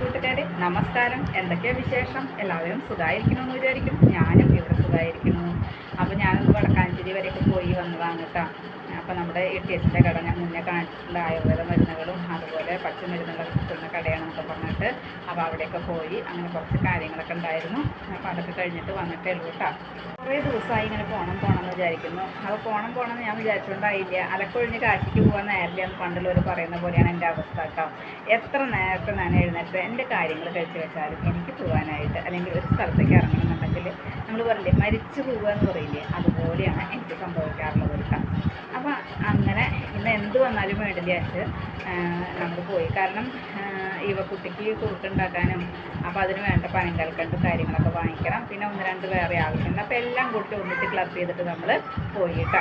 കൂട്ടുകാരെ നമസ്കാരം. എന്തൊക്കെയാണ് വിശേഷം? എല്ലാവരും സുഖമായിരിക്കണമെന്ന് വിചാരിക്കും ഞാനും ഇവിടെ സുഖമായിരിക്കുന്നു അപ്പോൾ ഞാനൊന്ന് വടക്കാഞ്ചേരി വരെയൊക്കെ പോയി വന്നതാണ് കേട്ടോ. അപ്പോൾ നമ്മുടെ എസിന്റെ കട ഞാൻ മുന്നേ കാണിച്ചിട്ടുള്ള ആയുർവേദ മരുന്നുകളും അതുപോലെ പച്ചമരുന്നുകളൊക്കെ കിട്ടുന്ന കടയാണെന്നൊക്കെ പറഞ്ഞിട്ട് അപ്പോൾ അവിടെയൊക്കെ പോയി അങ്ങനെ കുറച്ച് കാര്യങ്ങളൊക്കെ ഉണ്ടായിരുന്നു. അപ്പോൾ അതൊക്കെ കഴിഞ്ഞിട്ട് വന്നിട്ടേ ഉള്ളൂ കേട്ടോ. കുറേ ദിവസമായി ഇങ്ങനെ പോകണം പോകണം എന്ന് വിചാരിക്കുന്നു. അപ്പോൾ പോകണം പോകണം എന്ന് ഞാൻ വിചാരിച്ചുകൊണ്ടായില്ല അലക്കൊഴിഞ്ഞ് കാശിക്ക് പോകാൻ നേരത്തെ എന്ന് പണ്ടുള്ളവർ പറയുന്ന പോലെയാണ് എന്റെ അവസ്ഥ കേട്ടോ. എത്ര നേരത്തെ ഞാൻ എഴുന്നേറ്റ് എന്റെ കാര്യങ്ങൾ കഴിച്ച് വെച്ചാലും എനിക്ക് പോകാനായിട്ട് അല്ലെങ്കിൽ ഒരു സ്ഥലത്തേക്ക് ഇറങ്ങണമെന്നുണ്ടെങ്കിൽ നമ്മൾ പറയില്ലേ മരിച്ചു പോവുക എന്ന് പറയില്ലേ? അതുപോലെയാണ് എനിക്ക് സംഭവിക്കാറുള്ളത് കേട്ടോ അപ്പോൾ അങ്ങനെ ഇന്ന് എന്ത് വന്നാലും വേണ്ടില്ല നമ്മൾ പോയി. കാരണം ഇവ കുട്ടിക്ക് കുറുക്കുണ്ടാക്കാനും അപ്പോൾ അതിന് വേണ്ട പനങ്കൽക്കണ്ട് കാര്യങ്ങളൊക്കെ വാങ്ങിക്കണം. പിന്നെ ഒന്ന് രണ്ട് വേറെ ആവശ്യമുണ്ട്. അപ്പോൾ എല്ലാം കൂട്ടി ഒന്നിച്ച് ക്ലബ് ചെയ്തിട്ട് നമ്മൾ പോയി കേട്ടോ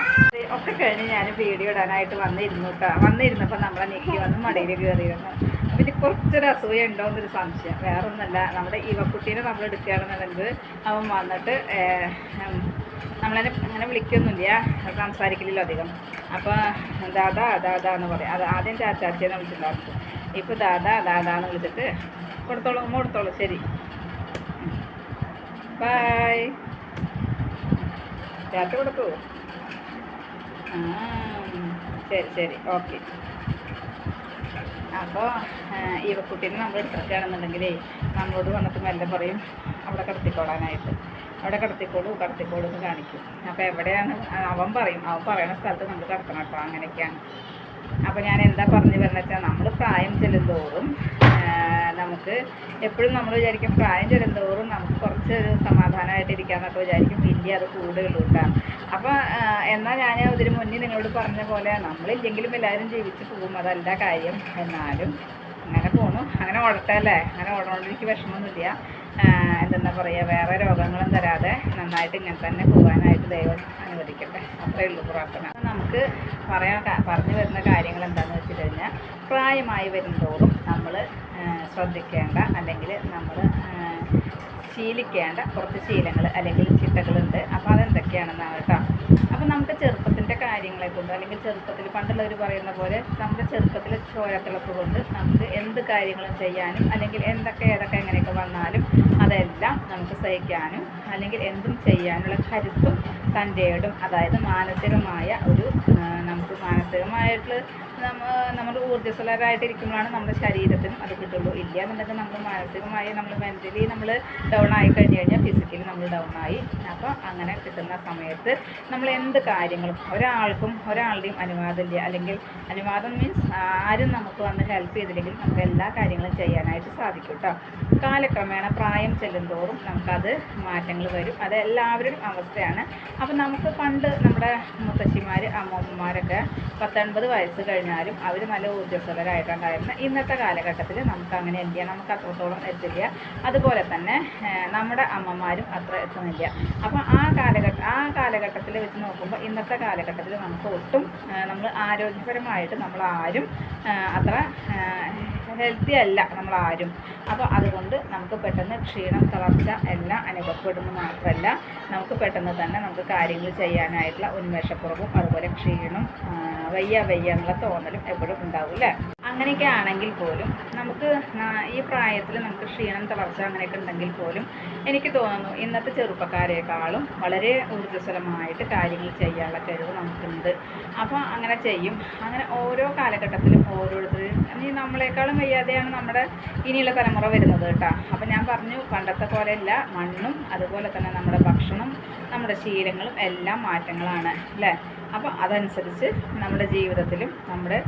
ഒക്കെ കഴിഞ്ഞ് ഞാൻ വീഡിയോ ഇടാനായിട്ട് വന്നിരുന്നു കേട്ടോ വന്നിരുന്നപ്പോൾ നമ്മളെ നെക്കി വന്ന് മടിയിൽ കയറിയിരുന്നു ഇത് കുറച്ചൊരു അസൂയ ഉണ്ടോ എന്നൊരു സംശയം. വേറെ ഒന്നല്ല നമ്മുടെ ഇവക്കുട്ടീനെ നമ്മൾ എടുക്കുകയാണെന്നുണ്ടെങ്കിൽ അവൻ വന്നിട്ട് നമ്മളതിനെ അങ്ങനെ വിളിക്കൊന്നുമില്ല. സംസാരിക്കില്ലല്ലോ അധികം. അപ്പോൾ ദാദാ ദാദാ എന്ന് പറയും. അത് ആദ്യം ചാച്ചാച്ചേനെ വിളിച്ചിട്ടുണ്ടായിരുന്നു. ഇപ്പോൾ ദാദാ ദാദാ എന്ന് വിളിച്ചിട്ട് കൊടുത്തോളൂ അമ്മ കൊടുത്തോളൂ. ശരി. ബായ് ചാച്ച കൊടുക്കൂ ശരി ശരി. ഓക്കെ. അപ്പോൾ ഇവക്കുട്ടീനെ നമ്മൾ എടുത്തിട്ടാണെന്നുണ്ടെങ്കിലേ നമ്മളോട് വന്നിട്ട് മെല്ലെ പറയും അവിടെ കിടത്തിക്കോളാനായിട്ട്. അവിടെ കിടത്തിക്കോളൂ കിടത്തിക്കോളൂ എന്ന് കാണിക്കും. അപ്പോൾ എവിടെയാണ്? അവൻ പറയും. അവൻ പറയുന്ന സ്ഥലത്ത് നമ്മൾ കിടക്കണം കേട്ടോ അങ്ങനെയൊക്കെയാണ്. അപ്പോൾ ഞാൻ എന്താ പറഞ്ഞു വരുന്നത് വെച്ചാൽ നമ്മൾ പ്രായം ചെല്ലുന്തോറും നമുക്ക് എപ്പോഴും നമ്മൾ വിചാരിക്കും പ്രായം ചെല്ലുന്തോറും നമുക്ക് കുറച്ച് ഒരു സമാധാനമായിട്ട് ഇരിക്കാമെന്നൊക്കെ വിചാരിക്കും ഇല്ല അത് കൂടുതലുണ്ടാകും അപ്പോൾ എന്നാൽ ഞാൻ ഇതിന് മുന്നേ നിങ്ങളോട് പറഞ്ഞ പോലെ നമ്മളില്ലെങ്കിലും എല്ലാവരും ജീവിച്ച് പോകും അതല്ല കാര്യം. എന്നാലും അങ്ങനെ പോണു. അങ്ങനെ ഓടട്ടെ അല്ലേ അങ്ങനെ ഓടണോണ്ട് എനിക്ക് വിഷമമൊന്നുമില്ല എന്താ എന്തെന്നാ പറയുക വേറെ രോഗങ്ങളും തരാതെ നന്നായിട്ട് ഇങ്ങനെ തന്നെ പോകാനായിട്ട് ദൈവം അനുവദിക്കട്ടെ. അത്രയേ ഉള്ളൂ പ്രാർത്ഥന. നമുക്ക് പറയാൻ പറഞ്ഞു വരുന്ന കാര്യങ്ങൾ എന്താണെന്ന് വെച്ച് കഴിഞ്ഞാൽ പ്രായമായി വരുന്നതോറും നമ്മൾ ശ്രദ്ധിക്കേണ്ട അല്ലെങ്കിൽ നമ്മൾ ശീലിക്കേണ്ട കുറച്ച് ശീലങ്ങൾ അല്ലെങ്കിൽ ചിട്ടകളുണ്ട്. അപ്പോൾ അതെന്തൊക്കെയാണെന്നാണ് കേട്ടോ അപ്പോൾ നമുക്ക് ചെറുപ്പത്തിന്റെ കാര്യങ്ങളെ കൊണ്ട് അല്ലെങ്കിൽ ചെറുപ്പത്തിൽ പണ്ടുള്ളവർ പറയുന്ന പോലെ നമ്മുടെ ചെറുപ്പത്തിലെ ചോരത്തിളപ്പ് കൊണ്ട് നമുക്ക് എന്ത് കാര്യങ്ങളും ചെയ്യാനും അല്ലെങ്കിൽ എന്തൊക്കെ ഏതൊക്കെ എങ്ങനെയൊക്കെ വന്നാലും അതെല്ലാം നമുക്ക് സഹിക്കാനും അല്ലെങ്കിൽ എന്തും ചെയ്യാനുള്ള കരുത്തും തന്റെയോടും അതായത് മാനസികമായ ഒരു ആ, നമ്മൾ മാനസികമായിട്ട് നമ്മ നമ്മൾ ഊർജസ്വലരായിട്ടിരിക്കുമ്പോഴാണ് നമ്മുടെ ശരീരത്തിന് അത് കിട്ടുള്ളൂ. ഇല്ല എന്നുണ്ടെങ്കിൽ നമ്മൾ മാനസികമായി നമ്മൾ മെന്റലി നമ്മൾ ഡൗൺ ആയി കഴിഞ്ഞ് കഴിഞ്ഞാൽ ഫിസിക്കലി നമ്മൾ ഡൗൺ ആയി. അപ്പോൾ അങ്ങനെ കിട്ടുന്ന സമയത്ത് നമ്മൾ എന്ത് കാര്യങ്ങളും ഒരാൾക്കും ഒരാളുടെയും അനുവാദമില്ല. അല്ലെങ്കിൽ അനുവാദം മീൻസ് ആരും നമുക്ക് വന്ന് ഹെൽപ്പ് ചെയ്തില്ലെങ്കിൽ നമുക്ക് എല്ലാ കാര്യങ്ങളും ചെയ്യാനായിട്ട് സാധിക്കും കേട്ടോ കാലക്രമേണ പ്രായം ചെല്ലുന്തോറും നമുക്കത് മാറ്റങ്ങൾ വരും. അത് എല്ലാവരുടെയും അവസ്ഥയാണ്. അപ്പം നമുക്ക് പണ്ട് നമ്മുടെ മുത്തശ്ശിമാർ അമ്മൂമ്മമാരൊക്കെ പത്തൊൻപത് വയസ്സ് കഴിഞ്ഞാലും അവർ നല്ല ഊർജസ്വലരായിട്ടുണ്ടായിരുന്ന. ഇന്നത്തെ കാലഘട്ടത്തിൽ നമുക്ക് അങ്ങനെ എന്ത് ചെയ്യാം? നമുക്ക് അത്രത്തോളം എത്തില്ല. അതുപോലെ തന്നെ നമ്മുടെ അമ്മമാരും അത്ര എത്തുന്നില്ല. അപ്പം ആ കാലഘട്ട ആ കാലഘട്ടത്തിൽ വെച്ച് നോക്കുമ്പോൾ ഇന്നത്തെ കാലഘട്ടത്തിൽ നമുക്ക് ഒട്ടും നമ്മൾ ആരോഗ്യപരമായിട്ട് നമ്മൾ ആരും അത്ര ഹെൽത്തി അല്ല നമ്മൾ ആരും അപ്പോൾ അതുകൊണ്ട് നമുക്ക് പെട്ടെന്ന് ക്ഷീണം തളർച്ച എല്ലാം അനുഭവപ്പെടുന്നു മാത്രമല്ല നമുക്ക് പെട്ടെന്ന് തന്നെ നമുക്ക് കാര്യങ്ങൾ ചെയ്യാനായിട്ടുള്ള ഉന്മേഷക്കുറവും അതുപോലെ ക്ഷീണം വയ്യ വയ്യ എന്നുള്ള തോന്നലും എപ്പോഴും ഉണ്ടാവും അല്ലേ? അങ്ങനെയൊക്കെ ആണെങ്കിൽ പോലും നമുക്ക് ഈ പ്രായത്തിൽ നമുക്ക് ക്ഷീണം തളർച്ച അങ്ങനെയൊക്കെ ഉണ്ടെങ്കിൽ പോലും എനിക്ക് തോന്നുന്നു ഇന്നത്തെ ചെറുപ്പക്കാരെക്കാളും വളരെ ഊർജസ്വലമായിട്ട് കാര്യങ്ങൾ ചെയ്യാനുള്ള കഴിവ് നമുക്കുണ്ട്. അപ്പോൾ അങ്ങനെ ചെയ്യും. അങ്ങനെ ഓരോ കാലഘട്ടത്തിലും ഓരോരുത്തരും ഇനി നമ്മളെക്കാളും വയ്യാതെയാണ് നമ്മുടെ ഇനിയുള്ള തലമുറ വരുന്നത് കേട്ടോ. അപ്പോൾ ഞാൻ പറഞ്ഞു പണ്ടത്തെ പോലെയല്ല മണ്ണും അതുപോലെ തന്നെ നമ്മുടെ ഭക്ഷണം നമ്മുടെ ശീലങ്ങളും എല്ലാം മാറ്റങ്ങളാണ് അല്ലേ? അപ്പോൾ അതനുസരിച്ച് നമ്മുടെ ജീവിതത്തിലും നമ്മുടെ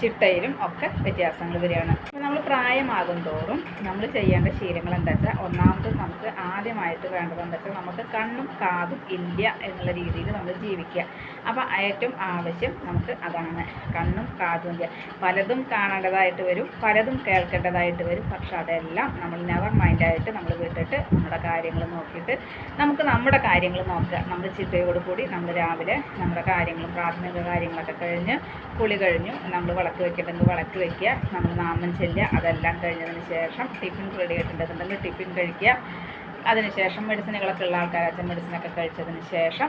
ചിട്ടയിലും ഒക്കെ വ്യത്യാസങ്ങൾ വരികയാണ്. അപ്പോൾ നമ്മൾ പ്രായമാകും തോറും നമ്മൾ ചെയ്യേണ്ട ശീലങ്ങൾ എന്താ വെച്ചാൽ ഒന്നാമത് നമുക്ക് ആദ്യമായിട്ട് വേണ്ടത് എന്താ വെച്ചാൽ നമുക്ക് കണ്ണും കാതും ഇല്ല എന്നുള്ള രീതിയിൽ നമ്മൾ ജീവിക്കുക. അപ്പോൾ ഏറ്റവും ആവശ്യം നമുക്ക് അതാണ്. കണ്ണും കാതും ഇല്ല. പലതും കാണേണ്ടതായിട്ട് വരും പലതും കേൾക്കേണ്ടതായിട്ട് വരും. പക്ഷെ അതെല്ലാം നമ്മൾ നെവർ മൈൻഡായിട്ട് നമ്മൾ വിട്ടിട്ട് നമ്മുടെ കാര്യങ്ങൾ നോക്കിയിട്ട് നമുക്ക് നമ്മുടെ കാര്യങ്ങൾ നോക്കുക. നമ്മുടെ ചിട്ടയോട് കൂടി നമ്മൾ രാവിലെ നമ്മുടെ കാര്യങ്ങളും പ്രാഥമിക കാര്യങ്ങളൊക്കെ കഴിഞ്ഞ് കുളി കഴിഞ്ഞു. നമ്മൾ വിളക്ക് വെക്കേണ്ടെങ്കിൽ വിളക്ക് വെക്കുക. നമ്മൾ നാമം ചെല്ലുക. അതെല്ലാം കഴിഞ്ഞതിന് ശേഷം ടിഫിൻ റെഡി ആയിട്ടുണ്ടെന്നുണ്ടെങ്കിൽ ടിഫിൻ കഴിക്കുക. അതിനുശേഷം മെഡിസിനുകളൊക്കെ ഉള്ള ആൾക്കാരാച്ച മെഡിസിനൊക്കെ കഴിച്ചതിന് ശേഷം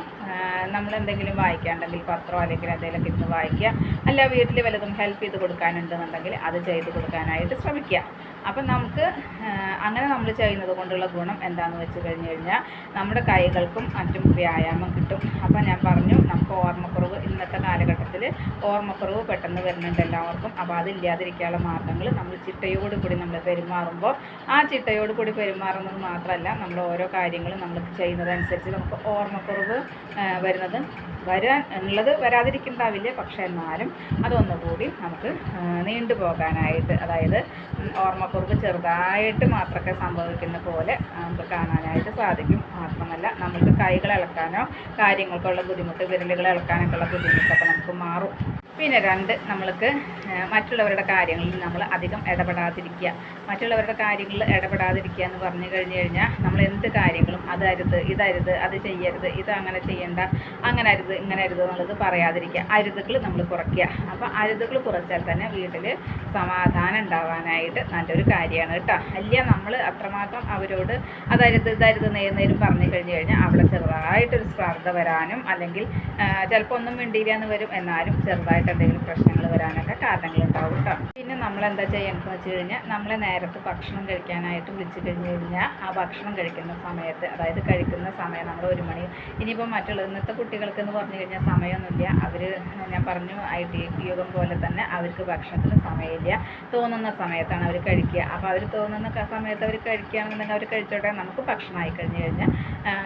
നമ്മൾ എന്തെങ്കിലും വായിക്കാണ്ടെങ്കിൽ പത്രം അല്ലെങ്കിൽ എന്തെങ്കിലുമൊക്കെ ഇരുന്ന് വായിക്കുക. അല്ല വീട്ടിൽ വലുതും ഹെൽപ്പ് ചെയ്ത് കൊടുക്കാനുണ്ടെന്നുണ്ടെങ്കിൽ അത് ചെയ്ത് കൊടുക്കാനായിട്ട് ശ്രമിക്കുക. അപ്പം നമുക്ക് അങ്ങനെ നമ്മൾ ചെയ്യുന്നത് കൊണ്ടുള്ള ഗുണം എന്താണെന്ന് വെച്ച് കഴിഞ്ഞ് കഴിഞ്ഞാൽ നമ്മുടെ കൈകൾക്കും മറ്റും വ്യായാമം കിട്ടും. അപ്പം ഞാൻ പറഞ്ഞു നമുക്ക് ഓർമ്മക്കുറവ് ഇന്നത്തെ കാലഘട്ടത്തിൽ ഓർമ്മക്കുറവ് പെട്ടെന്ന് വരുന്നുണ്ട് എല്ലാവർക്കും. അപ്പോൾ അതില്ലാതിരിക്കാനുള്ള മാർഗങ്ങൾ നമ്മൾ ചിട്ടയോട് കൂടി നമ്മൾ പെരുമാറുമ്പോൾ ആ ചിട്ടയോട് കൂടി പെരുമാറുന്നത് മാത്രമല്ല നമ്മൾ ഓരോ കാര്യങ്ങളും നമ്മൾ ചെയ്യുന്നതനുസരിച്ച് നമുക്ക് ഓർമ്മക്കുറവ് വരുന്നത്. വരാൻ ഉള്ളത് വരാതിരിക്കുന്നുണ്ടാവില്ല പക്ഷേ എന്നാലും അതൊന്നുകൂടി നമുക്ക് നീണ്ടു പോകാനായിട്ട് അതായത് ഉം, ഓർമ്മക്കുറവ് ചെറുതായിട്ട് മാത്രമൊക്കെ സംഭവിക്കുന്ന പോലെ നമുക്ക് കാണാനായിട്ട് സാധിക്കും. മാത്രമല്ല നമുക്ക് കൈകൾ ഇളക്കാനോ കാര്യങ്ങൾക്കുള്ള ബുദ്ധിമുട്ട് വിരലുകൾ ഇളക്കാനൊക്കെ ഉള്ള ബുദ്ധിമുട്ടൊക്കെ നമുക്ക് മാറും. പിന്നെ രണ്ട് നമ്മൾക്ക് മറ്റുള്ളവരുടെ കാര്യങ്ങളിൽ നമ്മൾ അധികം ഇടപെടാതിരിക്കുക. മറ്റുള്ളവരുടെ കാര്യങ്ങളിൽ ഇടപെടാതിരിക്കുക എന്ന് പറഞ്ഞു കഴിഞ്ഞു കഴിഞ്ഞാൽ നമ്മൾ എന്ത് കാര്യങ്ങളും അതരുത് ഇതരുത് അത് ചെയ്യരുത് ഇത് അങ്ങനെ ചെയ്യണ്ട അങ്ങനെ അരുത് ഇങ്ങനെ അരുത് എന്നുള്ളത് പറയാതിരിക്കുക. അരുതുകൾ നമ്മൾ കുറയ്ക്കുക. അപ്പോൾ അരുതുകൾ കുറച്ചാൽ തന്നെ വീട്ടിൽ സമാധാനം ഉണ്ടാവാനായിട്ട് നല്ലൊരു കാര്യമാണ് കേട്ടോ. അല്ല നമ്മൾ അത്രമാത്രം അവരോട് അതരുത് ഇതരുത് നേരുന്നേരും പറഞ്ഞു കഴിഞ്ഞു കഴിഞ്ഞാൽ അവിടെ ചെറുതായിട്ടൊരു സ്പർദ്ധ വരാനും അല്ലെങ്കിൽ ചിലപ്പോൾ ഒന്നും മിണ്ടിയില്ല എന്ന് വരും. എന്നാലും ചെറുതായിട്ട് എന്തെങ്കിലും പ്രശ്നങ്ങൾ വരാനൊക്കെ കാരണങ്ങളുണ്ടാവും കേട്ടോ പിന്നെ നമ്മൾ എന്താ ചെയ്യേണ്ടതെന്ന് വെച്ച് കഴിഞ്ഞാൽ നമ്മളെ നേരത്തെ ഭക്ഷണം കഴിക്കാനായിട്ട് വിളിച്ചു കഴിഞ്ഞ് കഴിഞ്ഞാൽ ആ ഭക്ഷണം കഴിക്കുന്ന സമയത്ത് അതായത് കഴിക്കുന്ന സമയം നമ്മൾ ഒരു മണി ഇനിയിപ്പോൾ മറ്റുള്ള ഇന്നത്തെ കുട്ടികൾക്ക് എന്ന് പറഞ്ഞു കഴിഞ്ഞാൽ സമയമൊന്നുമില്ല. അവർ ഞാൻ പറഞ്ഞു ഐ ടി യുഗം പോലെ തന്നെ അവർക്ക് ഭക്ഷണത്തിന് സമയമില്ല. തോന്നുന്ന സമയത്താണ് അവർ കഴിക്കുക. അപ്പോൾ അവർ തോന്നുന്ന സമയത്ത് അവർ കഴിക്കുകയാണെന്നുണ്ടെങ്കിൽ അവർ കഴിച്ചോട്ടെ. നമുക്ക് ഭക്ഷണമായി കഴിഞ്ഞ് കഴിഞ്ഞാൽ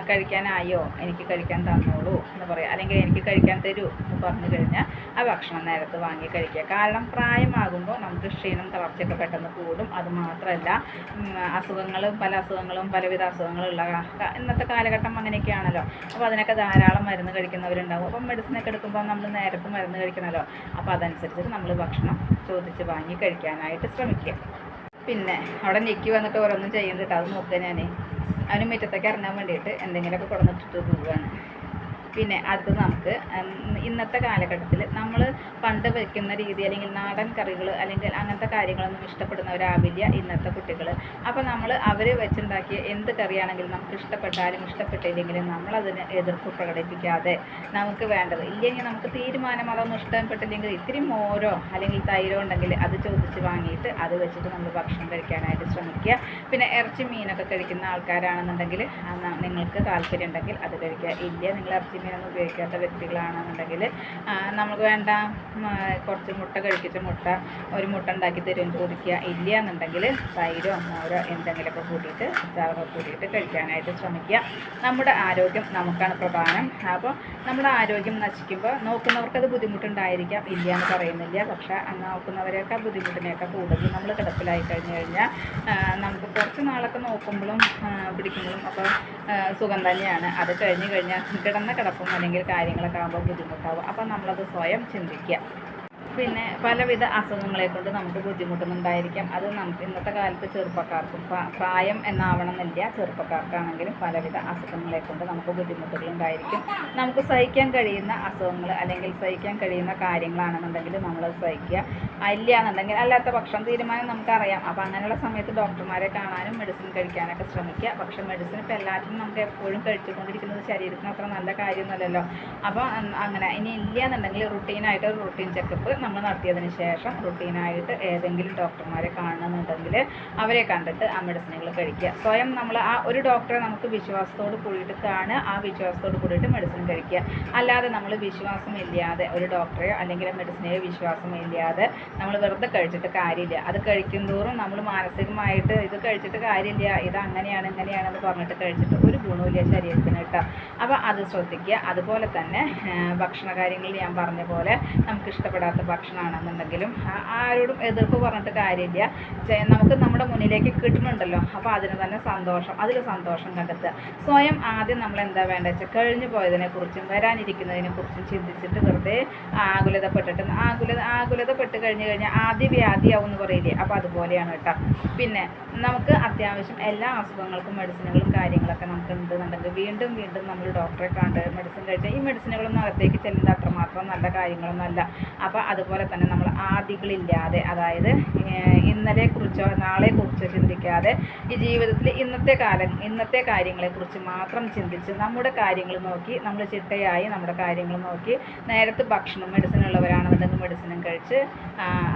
കഴിക്കാനായോ? എനിക്ക് കഴിക്കാൻ തന്നോളൂ എന്ന് പറയാം. അല്ലെങ്കിൽ എനിക്ക് കഴിക്കാൻ തരൂ എന്ന് പറഞ്ഞു കഴിഞ്ഞാൽ ആ ഭക്ഷണം നേരത്ത് വാങ്ങി കഴിക്കുക. കാരണം പ്രായമാകുമ്പോൾ നമുക്ക് ക്ഷീണം തളർച്ചയൊക്കെ പെട്ടെന്ന് കൂടും. അത് അസുഖങ്ങൾ പല അസുഖങ്ങളും പലവിധ അസുഖങ്ങളുള്ള ഇന്നത്തെ കാലഘട്ടം അങ്ങനെയൊക്കെയാണല്ലോ. അപ്പോൾ അതിനൊക്കെ ധാരാളം മരുന്ന് കഴിക്കുന്നവരുണ്ടാവും. അപ്പം മെഡിസിനൊക്കെ എടുക്കുമ്പോൾ നമ്മൾ നേരത്തെ മരുന്ന് കഴിക്കണമല്ലോ അപ്പോൾ അതനുസരിച്ച് നമ്മൾ ഭക്ഷണം ചോദിച്ച് വാങ്ങി കഴിക്കാനായിട്ട് ശ്രമിക്കുക. പിന്നെ അവിടെ ഞെക്കി വന്നിട്ട് ഓരോന്നും ചെയ്യുന്നുണ്ട് അത് നോക്കുക ഞാൻ അവന് മുറ്റത്തേക്ക് ഇറങ്ങാൻ വേണ്ടിയിട്ട് എന്തെങ്കിലുമൊക്കെ കൊടുന്നിട്ടിട്ട് പോവുകയാണ് പിന്നെ അടുത്തത് നമുക്ക് ഇന്നത്തെ കാലഘട്ടത്തിൽ നമ്മൾ പണ്ട് വെക്കുന്ന രീതി അല്ലെങ്കിൽ നാടൻ കറികൾ അല്ലെങ്കിൽ അങ്ങനത്തെ കാര്യങ്ങളൊന്നും ഇഷ്ടപ്പെടുന്നവരാവില്ല ഇന്നത്തെ കുട്ടികൾ അപ്പോൾ നമ്മൾ അവർ വെച്ചുണ്ടാക്കിയ എന്ത് കറിയാണെങ്കിലും നമുക്ക് ഇഷ്ടപ്പെട്ടാലും ഇഷ്ടപ്പെട്ടില്ലെങ്കിലും നമ്മളതിന് എതിർപ്പ് പ്രകടിപ്പിക്കാതെ നമുക്ക് വേണ്ടത്. ഇല്ലെങ്കിൽ നമുക്ക് തീരുമാനം അതൊന്നും ഇഷ്ടപ്പെട്ടില്ലെങ്കിൽ ഇത്തിരി മോരോ അല്ലെങ്കിൽ തൈരോ ഉണ്ടെങ്കിൽ അത് ചോദിച്ച് വാങ്ങിയിട്ട് അത് വെച്ചിട്ട് നമ്മൾ ഭക്ഷണം കഴിക്കാനായിട്ട് ശ്രമിക്കുക. പിന്നെ ഇറച്ചി മീനൊക്കെ കഴിക്കുന്ന ആൾക്കാരാണെന്നുണ്ടെങ്കിൽ നിങ്ങൾക്ക് താല്പര്യം ഉണ്ടെങ്കിൽ അത് കഴിക്കുക. ഇല്ല നിങ്ങൾ ഇറച്ചി മീനൊന്നും ഉപയോഗിക്കാത്ത വ്യക്തികളാണെന്നുണ്ടെങ്കിൽ നമുക്ക് വേണ്ട കുറച്ച് മുട്ട കഴിക്കിച്ച മുട്ട ഒരു മുട്ട ഉണ്ടാക്കി തരും ചോദിക്കുക ഇല്ല എന്നുണ്ടെങ്കിൽ തൈരോ മോരോ എന്തെങ്കിലുമൊക്കെ കൂട്ടിയിട്ട് അച്ചാറൊക്കെ കൂട്ടിയിട്ട് കഴിക്കാനായിട്ട് ശ്രമിക്കുക. നമ്മുടെ ആരോഗ്യം നമുക്കാണ് പ്രധാനം. അപ്പോൾ നമ്മുടെ ആരോഗ്യം നശിക്കുമ്പോൾ നോക്കുന്നവർക്കത് ബുദ്ധിമുട്ടുണ്ടായിരിക്കാം ഇല്ല എന്ന് പറയുന്നില്ല. പക്ഷേ നോക്കുന്നവരെയൊക്കെ ബുദ്ധിമുട്ടിനെയൊക്കെ കൂടുതൽ നമ്മൾ കിടപ്പിലായി കഴിഞ്ഞു കഴിഞ്ഞാൽ നമുക്ക് കുറച്ച് നാളൊക്കെ നോക്കുമ്പോഴും പിടിക്കുമ്പോഴും അപ്പോൾ സുഖം തന്നെയാണ്. അത് കഴിഞ്ഞ് കഴിഞ്ഞാൽ കിടന്ന കിടപ്പും അല്ലെങ്കിൽ കാര്യങ്ങളൊക്കെ ആകുമ്പോൾ ബുദ്ധിമുട്ടാവും. അപ്പം നമ്മളത് സ്വയം ചിന്തിക്കുക. പിന്നെ പലവിധ അസുഖങ്ങളെ കൊണ്ട് നമുക്ക് ബുദ്ധിമുട്ടുന്നുണ്ടായിരിക്കാം. അത് നമുക്ക് ഇന്നത്തെ കാലത്ത് ചെറുപ്പക്കാർക്കും പ്രാ- പ്രായം എന്നാവണമെന്നില്ല. ചെറുപ്പക്കാർക്കാണെങ്കിലും പലവിധ അസുഖങ്ങളെ കൊണ്ട് നമുക്ക് ബുദ്ധിമുട്ടുകളുണ്ടായിരിക്കും. നമുക്ക് സഹിക്കാൻ കഴിയുന്ന അസുഖങ്ങൾ അല്ലെങ്കിൽ സഹിക്കാൻ കഴിയുന്ന കാര്യങ്ങളാണെന്നുണ്ടെങ്കിൽ നമ്മളത് സഹിക്കുക. ഇല്ല എന്നുണ്ടെങ്കിൽ അല്ലാത്ത പക്ഷം തീരുമാനം നമുക്കറിയാം. അപ്പോൾ അങ്ങനെയുള്ള സമയത്ത് ഡോക്ടർമാരെ കാണാനും മെഡിസിൻ കഴിക്കാനൊക്കെ ശ്രമിക്കുക. പക്ഷെ മെഡിസിൻ ഇപ്പോൾ എല്ലാത്തിനും നമുക്ക് എപ്പോഴും കഴിച്ചുകൊണ്ടിരിക്കുന്നത് ശരീരത്തിന് അത്ര നല്ല കാര്യമൊന്നുമല്ലല്ലോ. അപ്പോൾ അങ്ങനെ ഇനി ഇല്ല എന്നുണ്ടെങ്കിൽ റുട്ടീനായിട്ട് ഒരു റുട്ടീൻ ചെക്കപ്പ് നമ്മൾ നടത്തിയതിന് ശേഷം റുട്ടീനായിട്ട് ഏതെങ്കിലും ഡോക്ടർമാരെ കാണണമെന്നുണ്ടെങ്കിൽ അവരെ കണ്ടിട്ട് ആ മെഡിസിനുകൾ കഴിക്കുക. സ്വയം നമ്മൾ ആ ഒരു ഡോക്ടറെ നമുക്ക് വിശ്വാസത്തോട് കൂടിയിട്ട് കാണുക ആ വിശ്വാസത്തോട് കൂടിയിട്ട് മെഡിസിൻ കഴിക്കുക. അല്ലാതെ നമ്മൾ വിശ്വാസമില്ലാതെ ഒരു ഡോക്ടറെയോ അല്ലെങ്കിൽ മെഡിസിനെയോ വിശ്വാസമില്ലാതെ നമ്മൾ വെറുതെ കഴിച്ചിട്ട് കാര്യമില്ല. അത് കഴിക്കും തോറും നമ്മൾ മാനസികമായിട്ട് ഇത് കഴിച്ചിട്ട് കാര്യമില്ല. ഇത് അങ്ങനെയാണ് ഇങ്ങനെയാണെന്ന് പറഞ്ഞിട്ട് കഴിച്ചിട്ട് ഗുണമില്ല ശരീരത്തിന് കേട്ടോ. അപ്പോൾ അത് ശ്രദ്ധിക്കുക. അതുപോലെ തന്നെ ഭക്ഷണ കാര്യങ്ങളിൽ ഞാൻ പറഞ്ഞ പോലെ നമുക്ക് ഇഷ്ടപ്പെടാത്ത ഭക്ഷണമാണെന്നുണ്ടെങ്കിലും ആരോടും എതിർപ്പ് പറഞ്ഞിട്ട് കാര്യമില്ല. നമുക്ക് നമ്മുടെ മുന്നിലേക്ക് കിട്ടുന്നുണ്ടല്ലോ. അപ്പോൾ അതിന് തന്നെ സന്തോഷം അതിൽ സന്തോഷം കണ്ടെത്തുക. സ്വയം ആദ്യം നമ്മൾ എന്താ വേണ്ടത് വെച്ചാൽ കഴിഞ്ഞു പോയതിനെക്കുറിച്ചും വരാനിരിക്കുന്നതിനെക്കുറിച്ചും ചിന്തിച്ചിട്ട് വെറുതെ ആകുലതപ്പെട്ടിട്ട് ആകുലത ആകുലതപ്പെട്ട് കഴിഞ്ഞ് കഴിഞ്ഞാൽ ആദ്യ വ്യാധിയാവും എന്ന് പറയില്ലേ? അപ്പോൾ അതുപോലെയാണ് കേട്ടോ. പിന്നെ നമുക്ക് അത്യാവശ്യം എല്ലാ അസുഖങ്ങൾക്കും മെഡിസിനുകളും കാര്യങ്ങളൊക്കെ നമുക്ക് ഉണ്ടെന്നുണ്ടെങ്കിൽ വീണ്ടും വീണ്ടും നമ്മൾ ഡോക്ടറെ കണ്ട് മെഡിസിൻ കഴിച്ചാൽ ഈ മെഡിസിനുകളൊന്നും അകത്തേക്ക് ചെല്ലുന്നത് അത്രമാത്രം നല്ല കാര്യങ്ങളൊന്നുമല്ല. അപ്പോൾ അതുപോലെ തന്നെ നമ്മൾ ആദികളില്ലാതെ അതായത് ഇന്നലെക്കുറിച്ചോ ഇന്നലെ കുറിച്ചോ നാളെ കുറിച്ചോ ചിന്തിക്കാതെ ചിന്തിക്കാതെ ഈ ജീവിതത്തിൽ ഇന്നത്തെ കാലം ഇന്നത്തെ കാര്യങ്ങളെക്കുറിച്ച് മാത്രം ചിന്തിച്ച് നമ്മുടെ കാര്യങ്ങൾ നോക്കി നമ്മൾ ചിട്ടയായി നമ്മുടെ കാര്യങ്ങൾ നോക്കി നേരത്തെ ഭക്ഷണം മെഡിസിൻ ഉള്ളവരാണെന്നുണ്ടെങ്കിൽ മെഡിസിനും കഴിച്ച്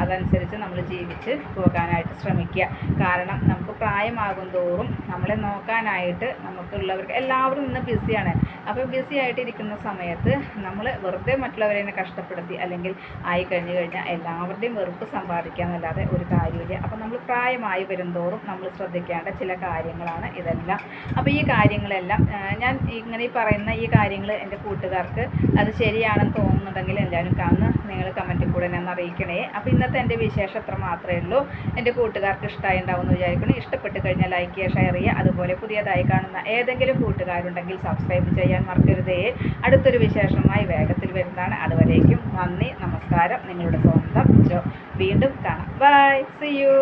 അതനുസരിച്ച് നമ്മൾ ജീവിച്ച് പോകാനായിട്ട് ശ്രമിക്കുക. കാരണം നമുക്ക് പ്രായമാകും തോറും നമ്മളെ നോക്കാനായിട്ട് നമുക്കുള്ളവർക്ക് എല്ലാവരും ഇന്ന് ബിസിയാണ് അപ്പോൾ ബിസി ആയിട്ടിരിക്കുന്ന സമയത്ത് നമ്മൾ വെറുതെ മറ്റുള്ളവരെ കഷ്ടപ്പെടുത്തി അല്ലെങ്കിൽ ആയി കഴിഞ്ഞു കഴിഞ്ഞാൽ എല്ലാവരുടെയും വെറുപ്പ് സമ്പാദിക്കുക എന്നല്ലാതെ ഒരു കാര്യമില്ല അപ്പോൾ നമ്മൾ പ്രായമായി വരുംതോറും നമ്മൾ ശ്രദ്ധിക്കേണ്ട ചില കാര്യങ്ങളാണ് ഇതെല്ലാം. അപ്പോൾ ഈ കാര്യങ്ങളെല്ലാം ഞാൻ ഇങ്ങനെ പറയുന്ന ഈ കാര്യങ്ങൾ എന്റെ കൂട്ടുകാർക്ക് അത് ശരിയാണെന്ന് തോന്നുന്നുണ്ടെങ്കിൽ എല്ലാവരും കാണുന്ന നിങ്ങൾ കമന്റിൽ കൂടെ ഞാൻ അറിയിക്കണേ. അപ്പോൾ ഇന്നത്തെ എന്റെ വിശേഷം അത്ര മാത്രമേ ഉള്ളൂ. എന്റെ കൂട്ടുകാർക്ക് ഇഷ്ടമായി ഉണ്ടാവും എന്ന് വിചാരിക്കുന്നു. ഇഷ്ടപ്പെട്ട് കഴിഞ്ഞാൽ ലൈക്ക് ചെയ്യുക ഷെയർ ചെയ്യുക. അതുപോലെ പുതിയതായി കാണുന്ന ഏതെങ്കിലും കൂട്ടുകാരുണ്ടെങ്കിൽ സബ്സ്ക്രൈബ് ചെയ്യാൻ മറക്കരുതേ. അടുത്തൊരു വിശേഷമായി വേഗത്തിൽ വരുന്നതാണ്. അതുവരേക്കും നന്ദി നമസ്കാരം. നിങ്ങളുടെ സ്വന്തം ജോ. വീണ്ടും കാണാം. By C U